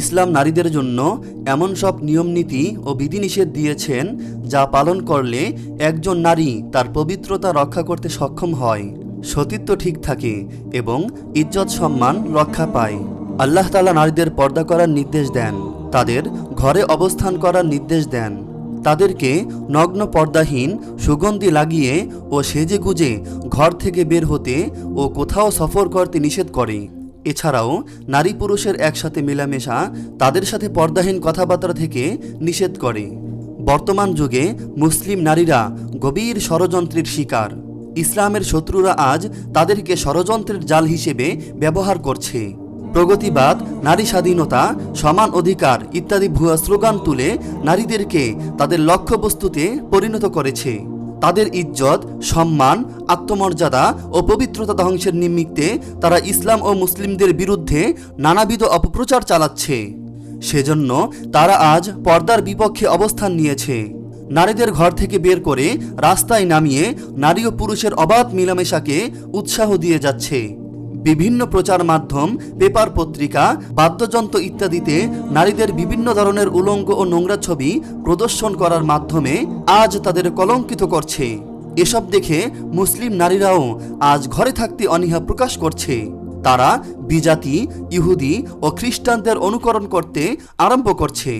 ইসলাম নারীদের জন্য এমন সব নিয়মনীতি ও বিধিনিষেধ দিয়েছেন যা পালন করলে একজন নারী তার পবিত্রতা রক্ষা করতে সক্ষম হয়, সতীত্ব ঠিক থাকে এবং ইজ্জত সম্মান রক্ষা পায়। আল্লাহ তালা নারীদের পর্দা করার নির্দেশ দেন, তাদের ঘরে অবস্থান করার নির্দেশ দেন। তাদেরকে নগ্ন পর্দাহীন, সুগন্ধি লাগিয়ে ও সেজে গুজে ঘর থেকে বের হতে ও কোথাও সফর করতে নিষেধ করে। এছাড়াও নারী পুরুষের একসাথে মেলামেশা, তাদের সাথে পর্দাহীন কথাবার্তা থেকে নিষেধ করে। বর্তমান যুগে মুসলিম নারীরা গভীর ষড়যন্ত্রের শিকার। ইসলামের শত্রুরা আজ তাদেরকে ষড়যন্ত্রের জাল হিসেবে ব্যবহার করছে। প্রগতিবাদ, নারী স্বাধীনতা, সমান অধিকার ইত্যাদি ভুয়া স্লোগান তুলে নারীদেরকে তাদের লক্ষ্যবস্তুতে পরিণত করেছে। তাদের ইজ্জত, সম্মান, আত্মমর্যাদা ও পবিত্রতা ধ্বংসের নিমিত্তে তারা ইসলাম ও মুসলিমদের বিরুদ্ধে নানাবিধ অপপ্রচার চালাচ্ছে। সেজন্য তারা আজ পর্দার বিপক্ষে অবস্থান নিয়েছে। নারীদের ঘর থেকে বের করে রাস্তায় নামিয়ে নারী ও পুরুষের অবাধ মিলামেশাকে উৎসাহ দিয়ে যাচ্ছে। বিভিন্ন প্রচার মাধ্যম, পেপার পত্রিকা, বাদ্যযন্ত্র ইত্যাদিতে নারীদের বিভিন্ন ধরনের উলঙ্গ ও নোংরা ছবি প্রদর্শন করার মাধ্যমে আজ তাদের কলঙ্কিত করছে। এসব দেখে মুসলিম নারীরাও আজ ঘরে থাকতে অনীহা প্রকাশ করছে। তারা বিজাতি, ইহুদি ও খ্রিস্টানদের অনুকরণ করতে আরম্ভ করছে।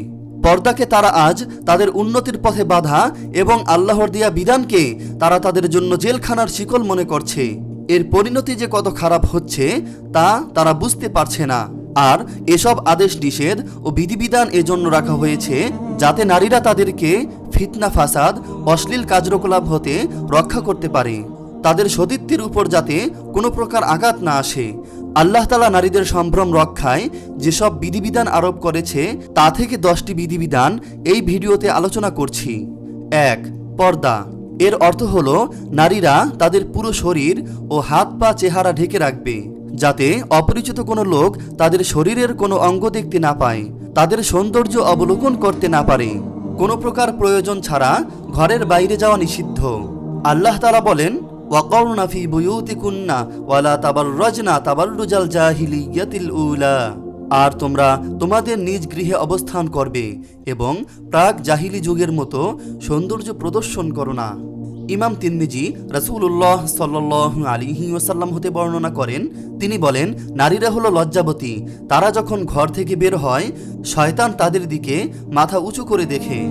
পর্দাকে তারা আজ তাদের উন্নতির পথে বাধা এবং আল্লাহর দিয়া বিধানকে তারা তাদের জন্য জেলখানার শিকল মনে করছে। এর পরিণতি যে কত খারাপ হচ্ছে, তা তারা বুঝতে পারছে না। আর এসব আদেশ নিষেধ ও বিধিবিধান এজন্য রাখা হয়েছে, যাতে নারীরা তাদেরকে ফিতনা, ফাসাদ, অশ্লীল কার্যকলাপ হতে রক্ষা করতে পারে। তাদের সতীত্বের উপর যাতে কোনো প্রকার আঘাত না আসে। আল্লাহ তালা নারীদের সম্ভ্রম রক্ষায় যেসব বিধিবিধান আরোপ করেছে, তা থেকে দশটি বিধিবিধান এই ভিডিওতে আলোচনা করছি। এক, পর্দা। এর অর্থ হল, নারীরা তাদের পুরো শরীর ও হাত পা চেহারা ঢেকে রাখবে, যাতে অপরিচিত কোনো লোক তাদের শরীরের কোনো অঙ্গ দেখতে না পায়, তাদের সৌন্দর্য অবলোকন করতে না পারে। কোনো প্রকার প্রয়োজন ছাড়া ঘরের বাইরে যাওয়া নিষিদ্ধ। আল্লাহ তালা বলেন ওয়াকরনা ফি বুয়ুতিকুন্না ওয়ালা তাবাররাজনা তাবাররুজাল জাহিলিয়াতিল উলা। আর তোমরা তোমাদের নিজ গৃহে অবস্থান করবে এবং প্রাক জাহিলি যুগের মতো সৌন্দর্য প্রদর্শন করো না। ইমাম তিন্মিজি রাসূলুল্লাহ সাল্লাল্লাহু আলাইহি ওয়াসাল্লাম হতে বর্ণনা করেন, তিনি বলেন, নারীরা হলো লজ্জাবতী। তারা যখন ঘর থেকে বের হয়, শয়তান তাদের দিকে মাথা উঁচু করে দেখে।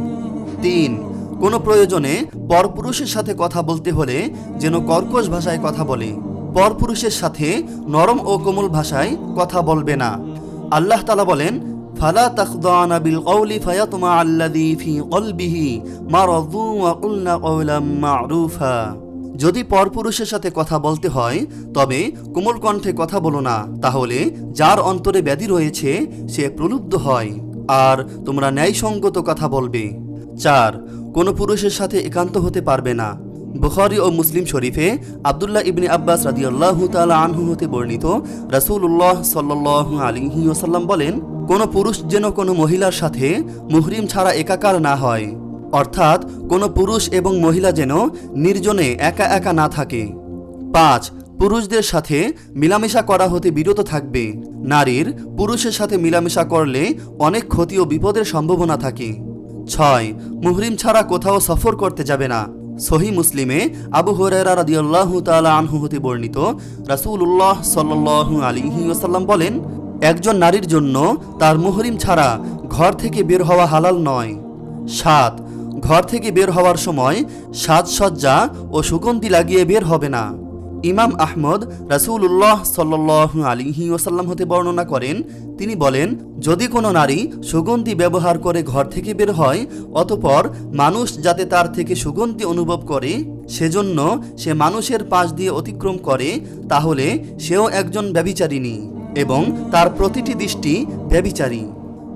তিন, কোনো প্রয়োজনে পরপুরুষের সাথে কথা বলতে হলে যেন কর্কশ ভাষায় কথা বলে। পরপুরুষের সাথে নরম ও কোমল ভাষায় কথা বলবে না। আল্লাহ তালা বলেন, ফালা তাখদানা বিল কওলি ফায়াতমা আল্লাযী ফি কলবিহি মারাদু ওয়া কুলনা মা'রুফা। যদি পরপুরুষের সাথে কথা বলতে হয়, তবে কোমল কণ্ঠে কথা বলো না, তাহলে যার অন্তরে ব্যাধি রয়েছে, সে প্রলুব্ধ হয়, আর তোমরা ন্যায়সঙ্গত কথা বলবে। চার, কোনো পুরুষের সাথে একান্ত হতে পারবে না। বুখারি ও মুসলিম শরীফে আবদুল্লাহ ইবনে আব্বাস রাদিয়াল্লাহু তাআলা আনহু হতে বর্ণিত রাসূলুল্লাহ সাল্লাল্লাহু আলাইহি ওয়াসাল্লাম বলেন, কোনো পুরুষ যেন কোনো মহিলার সাথে মুহরিম ছাড়া একাকার না হয়, অর্থাৎ কোনো পুরুষ এবং মহিলা যেন নির্জনে একা একা না থাকে। পাঁচ, পুরুষদের সাথে মিলামেশা করা হতে বিরত থাকবে। নারীর পুরুষের সাথে মিলামেশা করলে অনেক ক্ষতি ও বিপদের সম্ভাবনা থাকে। ছয়, মুহরিম ছাড়া কোথাও সফর করতে যাবে না। সহি মুসলিমে আবু হরেরা রাদিয়াল্লাহু তালা আনহু হতে বর্ণিত রাসূলুল্লাহ সাল্লু আলাইহি ওয়াসাল্লাম বলেন, একজন নারীর জন্য তার মুহরিম ছাড়া ঘর থেকে বের হওয়া হালাল নয়। সাত, ঘর থেকে বের হওয়ার সময় সাজসজ্জা ও সুগন্ধি লাগিয়ে বের হবে না। ইমাম আহমদ রাসূলুল্লাহ সাল্লাল্লাহু আলাইহি ওয়াসাল্লাম হতে বর্ণনা করেন, তিনি বলেন, যদি কোনো নারী সুগন্ধি ব্যবহার করে ঘর থেকে বের হয়, অতপর মানুষ যাতে তার থেকে সুগন্ধি অনুভব করে, সেজন্য সে মানুষের পাশ দিয়ে অতিক্রম করে, তাহলে সেও একজন ব্যভিচারিণী এবং তার প্রতিটি দৃষ্টি ব্যভিচারী।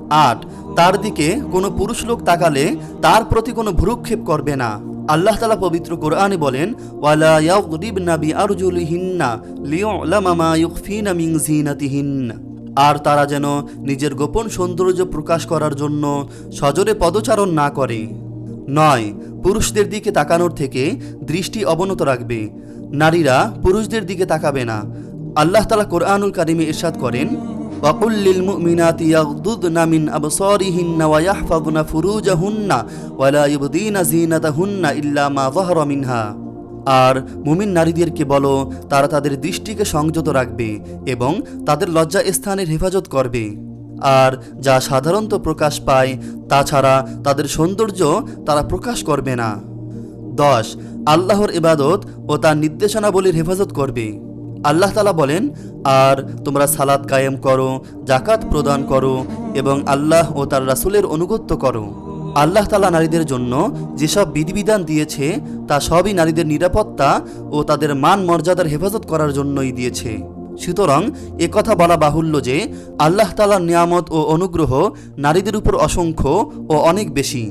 আট, তার দিকে কোনো পুরুষ লোক তাকালে তার প্রতি কোনো ভ্রুক্ষেপ করবে না। আল্লাহ তালা পবিত্র কোরআনে বলেন, ওয়ালা ইয়াগরিবনা বিআরজুলিহিন্না লিয়ুলামা মা ইউখফিনা মিন জিনাতিহিন্না আর তারা যেন নিজের গোপন সৌন্দর্য প্রকাশ করার জন্য সজোরে পদচারণ না করে। নয়, পুরুষদের দিকে তাকানোর থেকে দৃষ্টি অবনত রাখবে। নারীরা পুরুষদের দিকে তাকাবে না। আল্লাহ তালা কোরআনুল কারিমে ইরশাদ করেন ওয়াকুল্লিল মুমিনাতি ইয়াগদুদনা মিন আবসারিহিন্না ওয়া ইয়াহফাযনা ফুরুজাহুন্না ওয়া লা ইবদিনা জিনাতাহুন্না ইল্লা মা যাহারা মিনহা আর মুমিন নারীদেরকে বলো, তারা তাদের দৃষ্টিকে সংযত রাখবে এবং তাদের লজ্জা স্থানের হেফাজত করবে। আর যা সাধারণত প্রকাশ পায় তাছাড়া তাদের সৌন্দর্য তারা প্রকাশ করবে না। দশ, আল্লাহর ইবাদত ও তার নির্দেশনাবলীর হেফাজত করবে। আল্লাহ তালা বলেন, আর তোমরা সালাদ কায়েম করো জাকাত প্রদান করো এবং আল্লাহ ও তার রাসূলের অনুগত্য করো। আল্লাহ তালা নারীদের জন্য যেসব বিধিবিধান দিয়েছে, তা সবই নারীদের নিরাপত্তা ও তাদের মান মর্যাদার হেফাজত করার জন্যই দিয়েছে। সুতরাং কথা বলা বাহুল্য যে, আল্লাহ তালার নিয়ামত ও অনুগ্রহ নারীদের উপর অসংখ্য ও অনেক বেশি।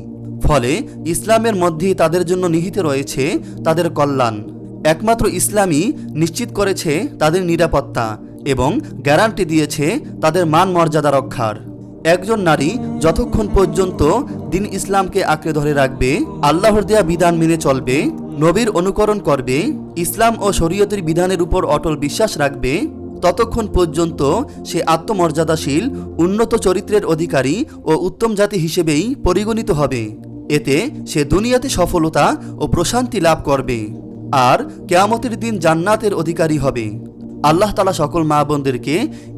ফলে ইসলামের মধ্যেই তাদের জন্য নিহিত রয়েছে তাদের কল্যাণ। একমাত্র ইসলামই নিশ্চিত করেছে তাদের নিরাপত্তা এবং গ্যারান্টি দিয়েছে তাদের মান মর্যাদা রক্ষার। একজন নারী যতক্ষণ পর্যন্ত দিন ইসলামকে আঁকড়ে ধরে রাখবে, আল্লাহর দেয়া বিধান মেনে চলবে, নবীর অনুকরণ করবে, ইসলাম ও শরীয়তের বিধানের উপর অটল বিশ্বাস রাখবে, ততক্ষণ পর্যন্ত সে আত্মমর্যাদাশীল, উন্নত চরিত্রের অধিকারী ও উত্তম জাতি হিসেবেই পরিগণিত হবে। এতে সে দুনিয়াতে সফলতা ও প্রশান্তি লাভ করবে। আর কেয়ামতের দিন জান্নাতের অধিকারী হবে আল্লাহ তালা সকল মা বোনদেরকে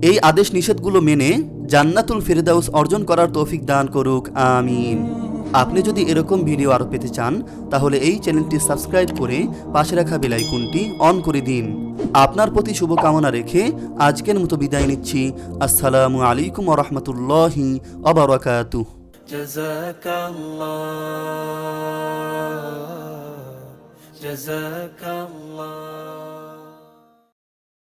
এই আদেশ নিষেধগুলো মেনে জান্নাতুল ফেরদাউস অর্জন করার তৌফিক দান করুক আমিন আপনি যদি এরকম ভিডিও আরও পেতে চান তাহলে এই চ্যানেলটি সাবস্ক্রাইব করে পাশে রাখা বেলাইকনটি অন করে দিন আপনার প্রতি শুভকামনা রেখে আজকের মতো বিদায় নিচ্ছি আসসালামু আলাইকুম রহমতুল্লাহি অবরাকাতুহ جزاك الله جزاك الله.